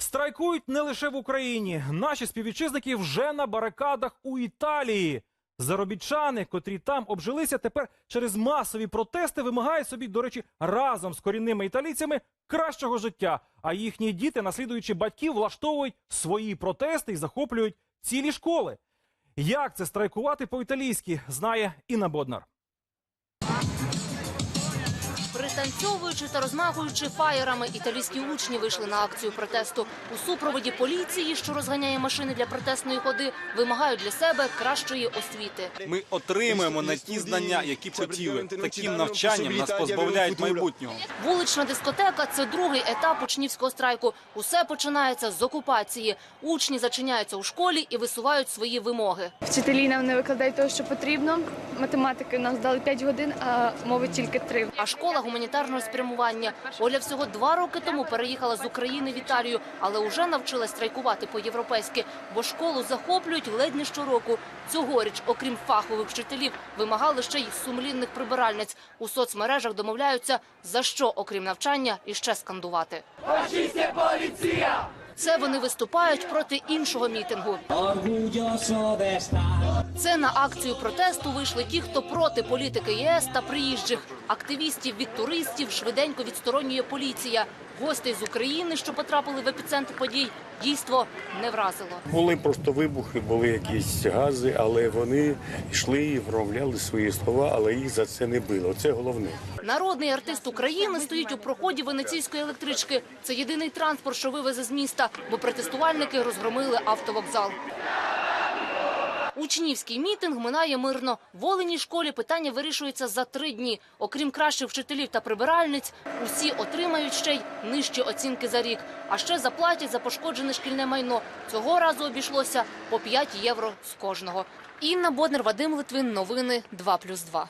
Страйкують не лише в Україні. Наші співвітчизники вже на барикадах у Італії. Заробітчани, котрі там обжилися, тепер через масові протести вимагають собі, до речі, разом з корінними італійцями кращого життя. А їхні діти, наслідуючи батьків, влаштовують свої протести і захоплюють цілі школи. Як це страйкувати по-італійськи, знає Інна Боднар. Пританцьовуючи та розмахуючи фаєрами, італійські учні вийшли на акцію протесту. У супроводі поліції, що розганяє машини для протестної ходи, вимагають для себе кращої освіти. Ми отримуємо не ті знання, які хотіли. Таким навчанням нас позбавляють майбутнього. Вулична дискотека це другий етап учнівського страйку. Усе починається з окупації. Учні зачиняються у школі і висувають свої вимоги. Вчителі нам не викладають того, що потрібно. Математики нам здали 5 годин, а мови тільки 3. А школа гуманітарного спрямування. Оля всього два роки тому переїхала з України в Італію, але уже навчилась страйкувати по-європейськи, бо школу захоплюють ледь не щороку. Цьогоріч, окрім фахових вчителів, вимагали ще й сумлінних прибиральниць. У соцмережах домовляються, за що, окрім навчання, іще скандувати. Це вони виступають проти іншого мітингу. Це на акцію протесту вийшли ті, хто проти політики ЄС та приїжджих. Активістів від туристів швиденько відсторонює поліція. Гостей з України, що потрапили в епіцентр подій, дійство не вразило. Були просто вибухи, були якісь гази, але вони йшли і вромовляли свої слова, але їх за це не било. Це головне. Народний артист України стоїть у проході венеційської електрички. Це єдиний транспорт, що вивезе з міста, бо протестувальники розгромили автовокзал. Учнівський мітинг минає мирно. В Оленій школі питання вирішується за три дні. Окрім кращих вчителів та прибиральниць, усі отримають ще й нижчі оцінки за рік. А ще заплатять за пошкоджене шкільне майно. Цього разу обійшлося по 5 євро з кожного. Інна Боднер, Вадим Литвин. Новини 2+,2.